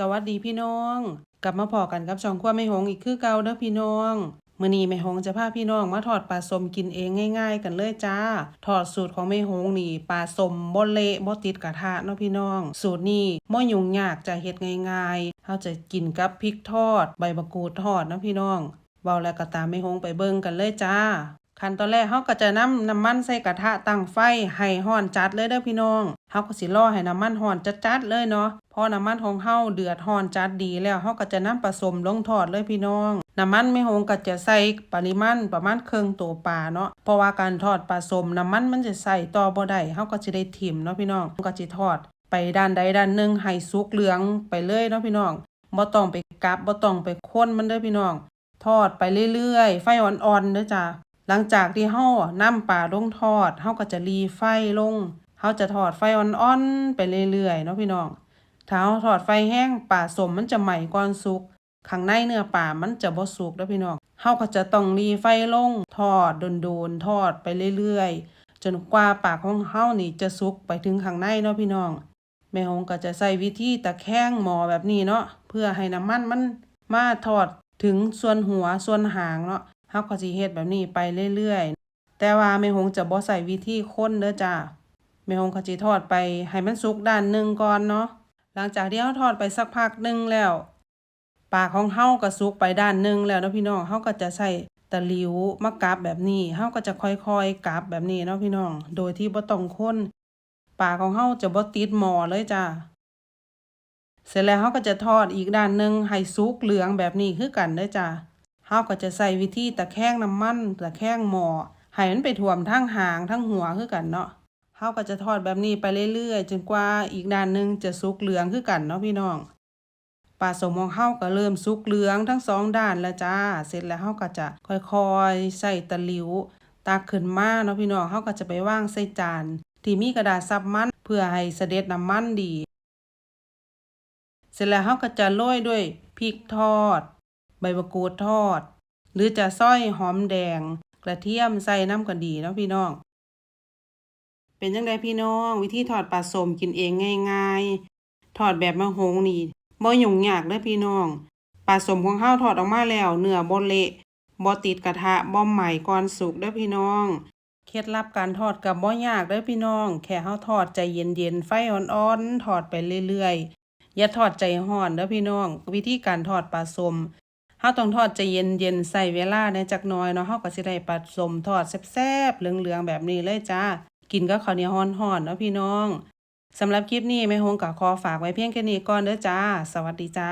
สวัสดีพี่น้อง กลับมาพอกันกับช่องครัวแม่หงอีกคือเก่าเด้อพี่น้องมื้อนี้แม่หงจะพาพี่น้องมาทอดปลาสมกินเองง่าย ๆ กันเลยจ้า ทอดสูตรของแม่หงนี่ปลาสมบ่เละบ่ติดกระทะเนาะพี่น้อง สูตรนี้บ่ยุ่งยากจะเฮ็ดง่ายๆเฮาจะกินกับพริกทอด ใบมะกรูดทอดเนาะพี่น้องเว้าแล้วก็ตามแม่หงไปเบิ่งกันเลยจ้า ขั้นตอนแรกเฮาก็จะนำน้ำมันใส่กระทะตั้งไฟให้ร้อนจัดเลยเด้อพี่น้องเฮาก็สิรอให้น้ำมันร้อนจัดๆเลยเนาะพอน้ำมันของเฮาเดือดร้อนจัดดีแล้วเฮาก็จะนำผสมลงทอดเลยพี่น้องน้ำมันไม่หงก็จะใส่ปริมาณประมาณครึ่งตัวปลาเนาะเพราะว่าการทอดปลาสมน้ำมันมันจะใส่ต่อบ่ได้เฮาก็สิได้ถิ่มเนาะพี่น้องก็สิทอด ไปด้านใดด้านหนึ่งให้สุกเหลืองไปเลยเนาะพี่น้องบ่ต้องไปกลับบ่ต้องไปค้นมันเด้อพี่น้อง ทอดไปเรื่อยๆ ไฟอ่อนๆเด้อจ้า หลังจากที่เฮานำปลาลงทอดเฮาก็จะรีไฟลงเฮาจะทอดไฟอ่อนๆไปเรื่อยๆเนาะพี่น้องถ้าเฮาทอดไฟแห้งปลาสมมันจะใหม่ก่อนสุกข้างในเนื้อปลามันจะบ่สุกเด้อพี่น้องเฮาก็จะต้องรีไฟลงทอดโดนๆทอดไปเรื่อยๆ จนกว่าปากของเฮานี่จะสุกไปถึงข้างในเนาะพี่น้องแม่หงก็จะใส่วิธีตะแคงหม้อแบบนี้เนาะเพื่อให้น้ำมันมันมาทอดถึงส่วนหัวส่วนหางเนาะ เฮาก็สิเฮ็ดแบบนี้ไปเรื่อยๆ แต่ว่าแม่หงจะบ่ใส่วิธีคนเด้อจ้าแม่หงก็สิทอดไปให้มันสุกด้านหนึ่งก่อนเนาะ หลังจากที่เฮาทอดไปสักพักหนึ่งแล้ว ปากของเฮาก็สุกไปด้านหนึ่งแล้วเนาะพี่น้องเฮาก็จะใส่ตะหลิวมากราบแบบนี้เฮาก็จะค่อยๆกราบแบบนี้เนาะพี่น้อง โดยที่บ่ต้องคนปากของเฮาจะบ่ติดหม้อเลยจ้าเสร็จแล้วเฮาก็จะทอดอีกด้านหนึ่งให้สุกเหลืองแบบนี้คือกันเด้อจ้า เฮาก็จะใส่วิธีตะแคงน้ำมันตะแคงหม้อให้มันไปท่วมทั้งหางทั้งหัวคือกันเนาะเฮาก็จะทอดแบบนี้ไปเรื่อยๆ จนกว่าอีกด้านหนึงจะสุกเหลืองคือกันเนาะพี่น้องปลาสมของเฮาก็เริ่มสุกเหลืองทั้งสองด้านแล้วจ้า เสร็จแล้วเฮาก็จะค่อยๆ ใส่ตะหลิวตักขึ้นมาเนาะพี่น้องเฮาก็จะไปวางใส่จานที่มีกระดาษซับมันเพื่อให้เสด็จน้ำมันดี เสร็จแล้วเฮาก็จะโรยด้วยพริกทอด ใบมะกรูดทอด หรือจะซอยหอมแดง กระเทียมใส่น้ำก็ดีเนาะพี่น้อง เป็นจังไดพี่น้อง วิธีทอดปลาสมกินเองง่าย ๆ ทอดแบบมะฮงนี่บ่ยุ่งยากเด้อพี่น้องปลาสมของเฮาวทอดออกมาแล้วเนื้อบ่เละบ่ติดกระทะบ่ไหม้ก่อนสุกเด้อพี่น้องเคล็ดลับการทอดก็บ่ยากเด้อพี่น้อง แค่เฮาทอดใจเย็นๆไฟอ่อนๆทอดไปเรื่อยๆอย่าทอดใจร้อนเด้อพี่น้อง วิธีการทอดปลาสม เฮาต้องทอดจะเย็นเย็นใส่เวลาในจักหน่อยเนาะเฮาก็สิได้ปลาสมทอดแซ่บๆเหลืองๆแบบนี้เลยจ้า กินก็ข้าวเหนียวฮ้อนๆเนาะพี่น้องสำหรับคลิปนี้แม่ฮงก็ขอฝากไว้เพียงแค่นี้ก่อนเด้อจ้า สวัสดีจ้า